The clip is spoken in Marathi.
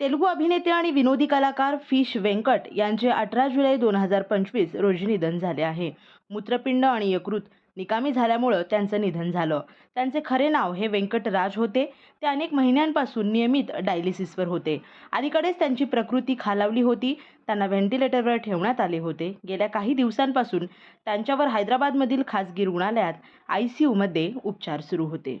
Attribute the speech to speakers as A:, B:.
A: तेलुगू अभिनेते आणि विनोदी कलाकार फिश वेंकट यांचे अठरा जुलै दोन हजार पंचवीस रोजी निधन झाले आहे. मूत्रपिंड आणि यकृत निकामी झाल्यामुळं त्यांचं निधन झालं. त्यांचे खरे नाव हे व्यंकट राज होते. ते अनेक महिन्यांपासून नियमित डायलिसिसवर होते. अलीकडेच त्यांची प्रकृती खालावली होती. त्यांना व्हेंटिलेटरवर ठेवण्यात आले होते. गेल्या काही दिवसांपासून त्यांच्यावर हैदराबादमधील खासगी रुग्णालयात आय सी यूमध्ये उपचार सुरू होते.